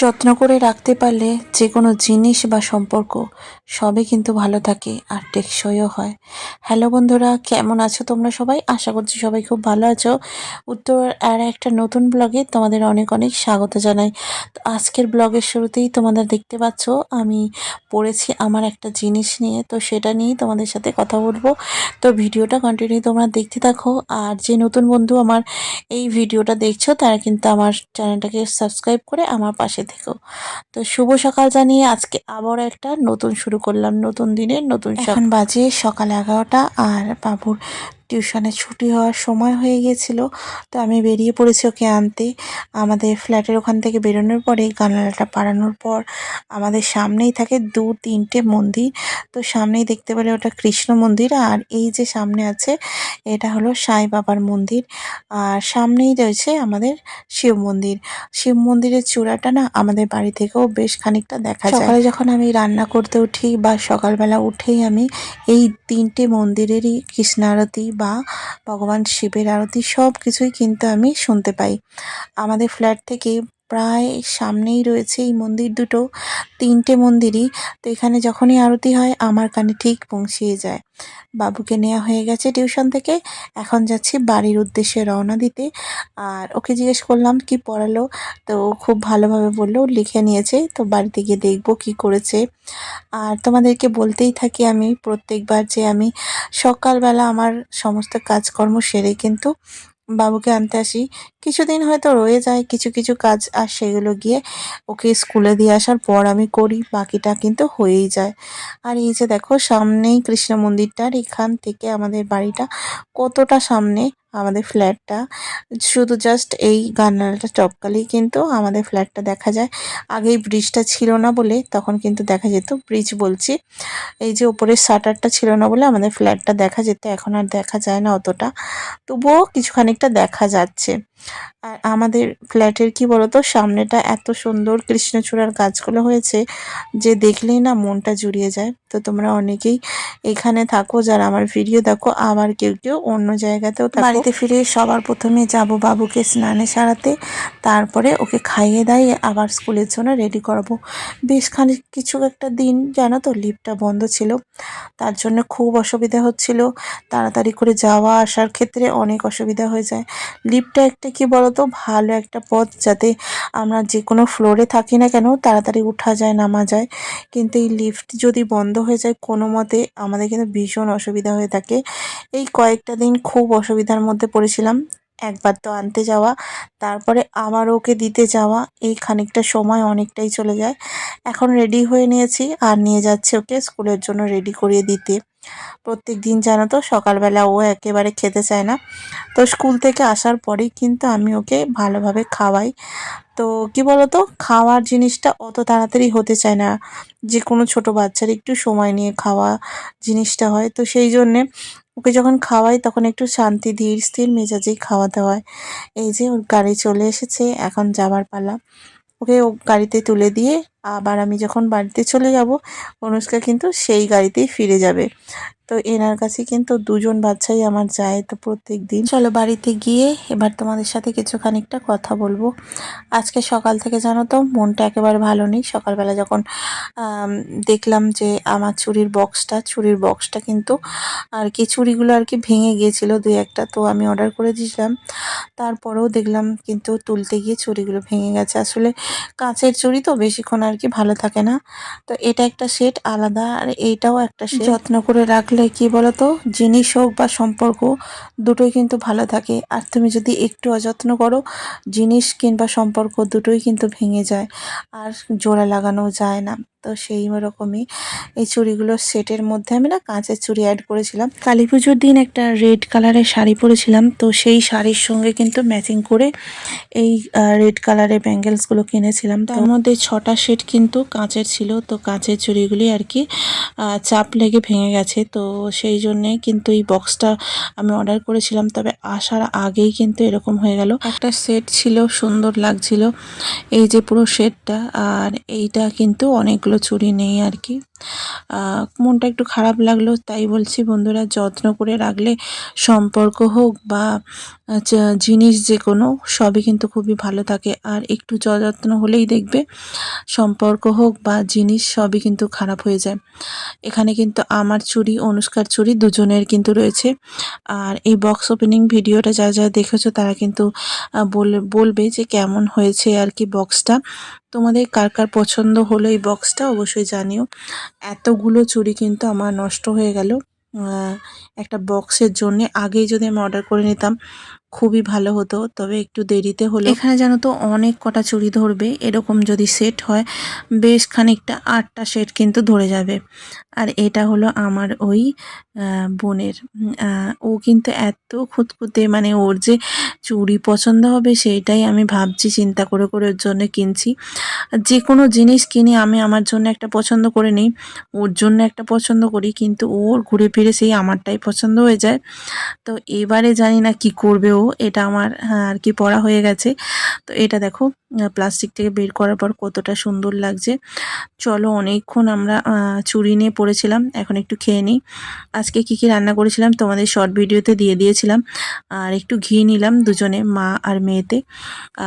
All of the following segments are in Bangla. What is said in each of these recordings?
যত্ন করে রাখতে পারলে যে কোনো জিনিস বা সম্পর্ক সবই কিন্তু ভালো থাকে আর টেকসইও হয়। হ্যালো বন্ধুরা, কেমন আছো তোমরা সবাই? আশা করছি সবাই খুব ভালো আছো। উত্তর আর একটা নতুন ব্লগে তোমাদের অনেক অনেক স্বাগত জানাই। তো আজকের ব্লগের শুরুতেই তোমাদের দেখতে পাচ্ছ, আমি পড়েছি আমার একটা জিনিস নিয়ে, তো সেটা নিয়েই তোমাদের সাথে কথা বলব। তো ভিডিওটা কন্টিনিউ তোমরা দেখতে থাকো, আর যে নতুন বন্ধু আমার এই ভিডিওটা দেখছ, তারা কিন্তু আমার চ্যানেলটাকে সাবস্ক্রাইব করে আমার পাশে থেকো তো শুভ সকাল জানিয়ে আজকে আবার একটা নতুন শুরু করলাম, নতুন দিনের নতুন এখন বাজে সকাল এগারোটা আর বাবুর টিউশনে ছুটি হওয়ার সময় হয়ে গিয়েছিল, তো আমি বেরিয়ে পড়েছি ওকে আনতে। আমাদের ফ্ল্যাটের ওখান থেকে বেরোনোর পরে গানালাটা পাড়ানোর পর আমাদের সামনেই থাকে দু তিনটে মন্দির, তো সামনেই দেখতে পেলে ওটা কৃষ্ণ মন্দির আর এই যে সামনে আছে এটা হলো সাই বাবার মন্দির আর সামনেই রয়েছে আমাদের শিব মন্দির। শিব মন্দিরের চূড়াটা না আমাদের বাড়ি থেকেও বেশ খানিকটা দেখা যায়। সকালে যখন আমি রান্না করতে উঠি বা সকালবেলা উঠেই আমি এই তিনটে মন্দিরেরই কৃষ্ণারতি বা ভগবান শিবের আরতি সব কিছুই কিন্তু আমি শুনতে পাই। আমাদের ফ্ল্যাট থেকে প্রায় সামনেই রয়েছে এই মন্দির দুটো, তিনটে মন্দিরই। তো এখানে যখনই আরতি হয়, আমার কানে ঠিক পৌঁছিয়ে যায়। বাবুকে নেওয়া হয়ে গেছে টিউশন থেকে, এখন যাচ্ছি বাড়ির উদ্দেশ্যে রওনা দিতে। আর ওকে জিজ্ঞেস করলাম, কি পড়ালো? তো খুব ভালোভাবে বলল, লিখে নিয়েছে। তো বাড়িতে গিয়ে দেখব কি করেছে। আর তোমাদেরকে বলতেই থাকি আমি, প্রত্যেকবার যে আমি সকালবেলা আমার সমস্ত কাজকর্ম সেরে কিন্তু বাবুকে আনতে আসি। কিছুদিন হয়তো রয়ে যায়, কিছু কিছু কাজ, আর সেগুলো গিয়ে ওকে স্কুলে দিয়ে আসার পর আমি করি, বাকিটা কিন্তু হয়েই যায়। আর এই যে দেখো, সামনেই কৃষ্ণ মন্দিরটার এখান থেকে আমাদের বাড়িটা কতটা সামনে আমাদের ফ্ল্যাটটা। শুধু জাস্ট এই গান্নাটা টপকালেই কিন্তু আমাদের ফ্ল্যাটটা দেখা যায়। আগে ব্রিজটা ছিল না বলে তখন কিন্তু দেখা যেত। ব্রিজ বলছি। এই যে ওপরের শাটারটা ছিল না বলে আমাদের ফ্ল্যাটটা দেখা যেত। এখন আর দেখা যায় না অতটা। তবুও কিছু খানিকটা দেখা যাচ্ছে। আর আমাদের ফ্ল্যাটের কি বলতো? সামনেটা এত সুন্দর কৃষ্ণচূড়ার গাছগুলো হয়েছে যে দেখলেই না মনটা জুড়িয়ে যায়। তো তোমরা অনেকেই এখানে থাকো, যারা আমার ভিডিও দেখো, আবার কেউ কেউ অন্য জায়গাতেও বাড়িতে ফিরে সবার প্রথমে যাব বাবুকে স্নানে সারাতে, তারপরে ওকে খাইয়ে দাইয়ে আবার স্কুলের জন্য রেডি করাবো। বেশ খানিক, কিছু একটা দিন, জানো তো লিফটটা বন্ধ ছিল। তার জন্য খুব অসুবিধা হচ্ছিল। তাড়াতাড়ি করে যাওয়া আসার ক্ষেত্রে অনেক অসুবিধা হয়ে যায়। লিফটটা একটা কি বলতো? ভালো একটা পথ যাতে আমরা যে কোনো ফ্লোরে থাকি না কেন, তাড়াতাড়ি উঠা যায়, নামা যায়। কিন্তু এই লিফট যদি বন্ধ হয়ে যায়, কোনো মতে আমাদের কিন্তু ভীষণ অসুবিধা হয়ে থাকে। এই কয়েকটা দিন খুব অসুবিধার মধ্যে পড়েছিলাম। একবার তো আনতে যাওয়া, তারপরে আবার ওকে দিতে যাওয়া, এই খানিকটা সময় অনেকটাই চলে যায়। এখন রেডি হয়ে নিয়েছি, আর নিয়ে যাচ্ছে ওকে স্কুলের জন্য রেডি করিয়ে দিতে। প্রত্যেক দিন জানো তো, সকালবেলা ও একেবারে খেতে চায় না। তো স্কুল থেকে আসার পরেই কিন্তু আমি ওকে ভালোভাবে খাওয়াই। তো কি বলতো, খাওয়ার জিনিসটা অত তাড়াতাড়ি হতে চায় না। যে কোনো ছোট বাচ্চার একটু সময় নিয়ে খাওয়া জিনিসটা হয়। তো সেই জন্যে ওকে যখন খাওয়াই তখন একটু শান্তি, ধীর, স্থির মেজাজেই খাওয়াতে হয়। এই যে ওর গাড়ি চলে এসেছে, এখন যাবার পালা। ওকে ও গাড়িতে তুলে দিয়ে আবার আমি যখন বাড়িতে চলে যাব, অনুষ্কা কিন্তু সেই গাড়িতেই ফিরে যাবে। তো এনার কাছে কিন্তু দুজন বাচ্চাই আমার যায় তো প্রত্যেক দিন। চলো বাড়িতে গিয়ে এবার তোমাদের সাথে কিছু খানিকটা কথা বলব। আজকে সকাল থেকে জানো তো, মনটা একেবারে ভালো নেই। সকালবেলা যখন দেখলাম যে আমার চুরির বক্সটা চুরির বক্সটা কিন্তু আর কি চুরিগুলো আর কি ভেঙে গিয়েছিল দুই একটা, তো আমি অর্ডার করে দিয়েছিলাম। তারপরেও দেখলাম কিন্তু তুলতে গিয়ে চুরিগুলো ভেঙে গেছে। আসলে কাঁচের চুরি তো বেশিক্ষণ আর কি ভালো থাকে না? তো এটা একটা সেট আলাদা, আর এইটাও একটা সেট যত্ন করে রাখলে কি বলতো? জিনিস হোক বা সম্পর্ক, দুটোই কিন্তু ভালো থাকে। আর তুমি যদি একটু অযত্ন করো, জিনিস কিংবা সম্পর্ক দুটোই কিন্তু ভেঙে যায়। আর জোড়া লাগানো যায় না। তো সেই রকমই এই চুড়িগুলোর সেটের মধ্যে আমি না কাঁচের চুড়ি অ্যাড করেছিলাম। কালী পুজোর দিন একটা রেড কালারের শাড়ি পরেছিলাম, তো সেই শাড়ির সঙ্গে কিন্তু ম্যাচিং করে এই রেড কালারের ব্যাঙ্গেলসগুলো কিনেছিলাম। তার মধ্যে ছটা সেট কিন্তু কাঁচের ছিল, তো কাঁচের চুড়িগুলি আর কি চাপ লেগে ভেঙে গেছে। তো সেই জন্যে কিন্তু এই বক্সটা আমি অর্ডার করেছিলাম, তবে আসার আগেই কিন্তু এরকম হয়ে গেল। একটা সেট ছিল, সুন্দর লাগছিল। এই যে পুরো সেটটা আর এইটা কিন্তু অনেকগুলো চুরি নেই আর কি। মনটা একটু খারাপ লাগল, তাই বলছি বন্ধুরা, যত্ন করে রাখলে সম্পর্ক হোক বা আচ্ছা জিনিস যে কোনো সবই কিন্তু খুবই ভালো থাকে। আর একটু যত্ন হলেই দেখবে, সম্পর্ক হোক বা জিনিস, সবই কিন্তু খারাপ হয়ে যায়। এখানে কিন্তু আমার চুরি, অনুষ্কার চুরি দুজনের কিন্তু রয়েছে। আর এই বক্স ওপেনিং ভিডিওটা যা যা দেখেছ, তারা কিন্তু বল- বলবে যে কেমন হয়েছে আর কি বক্সটা তোমাদের কার কার পছন্দ হলো এই বক্সটা অবশ্যই জানিও। এতগুলো চুরি কিন্তু আমার নষ্ট হয়ে গেল। একটা বক্সের জন্যে আগেই যদি আমি অর্ডার করে নিতাম খুবই ভালো হতো, তবে একটু দেরিতে হলো। এখানে জানো তো অনেক কটা চুড়ি ধরবে, এরকম যদি সেট হয়, বেশ খানিকটা আটটা সেট কিন্তু ধরে যাবে। আর এটা হলো আমার ওই বোনের। ও কিন্তু এত খুঁতখুঁতে মানে ওর যে চুড়ি পছন্দ হবে সেইটাই আমি ভাবছি, চিন্তা করে করে ওর জন্য কিনছি। যে কোনো জিনিস কিনি, আমি আমার জন্য একটা পছন্দ করে নিই, ওর জন্য একটা পছন্দ করি, কিন্তু ওর ঘুরে ফিরে সেই আমারটাই পছন্দ হয়ে যায়। তো এবারে জানি না কি করবে ও। এটা আমার হ্যাঁ, আর কি পড়া হয়ে গেছে। তো এটা দেখো প্লাস্টিক থেকে বের করার পর কতটা সুন্দর লাগছে। চলো অনেকক্ষণ আমরা চুরি নিয়ে পড়েছিলাম এখন একটু খেয়ে নিই। আজকে কি কি রান্না করেছিলাম তোমাদের শর্ট ভিডিওতে দিয়ে দিয়েছিলাম। আর একটু ঘি নিলাম দুজনে মা আর মেয়েতে।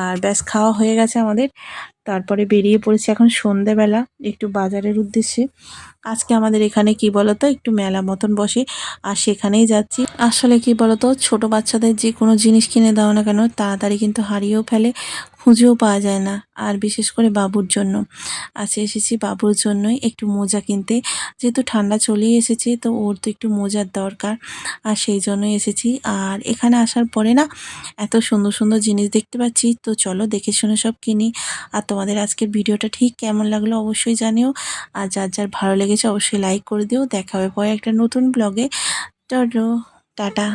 আর ব্যাস খাওয়া হয়ে গেছে আমাদের। তারপরে বেরিয়ে পড়েছি এখন সন্ধেবেলা, একটু বাজারের উদ্দেশ্যে। আজকে আমাদের এখানে কি বলতো, একটু মেলা মতন বসে, আর সেখানেই যাচ্ছি। আসলে কি বলতো, ছোট বাচ্চাদের যে কোনো জিনিস কিনে দাও না কেন, তাড়াতাড়ি কিন্তু হারিয়েও ফেলে। খুঁজেও পাওয়া যায় না, আর বিশেষ করে বাবুর জন্য। আজকে এসেছি বাবুর জন্যই একটু মোজা কিনতে। যেহেতু ঠান্ডা চলেই এসেছে, তো ওর তো একটু মোজার দরকার, আর সেই জন্যই এসেছি। আর এখানে আসার পরে না, এত সুন্দর সুন্দর জিনিস দেখতে পাচ্ছি, তো চলো দেখে শুনে সব কিনি। আর তোমাদের আজকের ভিডিওটা ঠিক কেমন লাগল অবশ্যই জানিও। আর যার যার ভালো লেগেছে অবশ্যই লাইক করে দিও। দেখা হবে পরে একটা নতুন ব্লগে চলো, টাটা।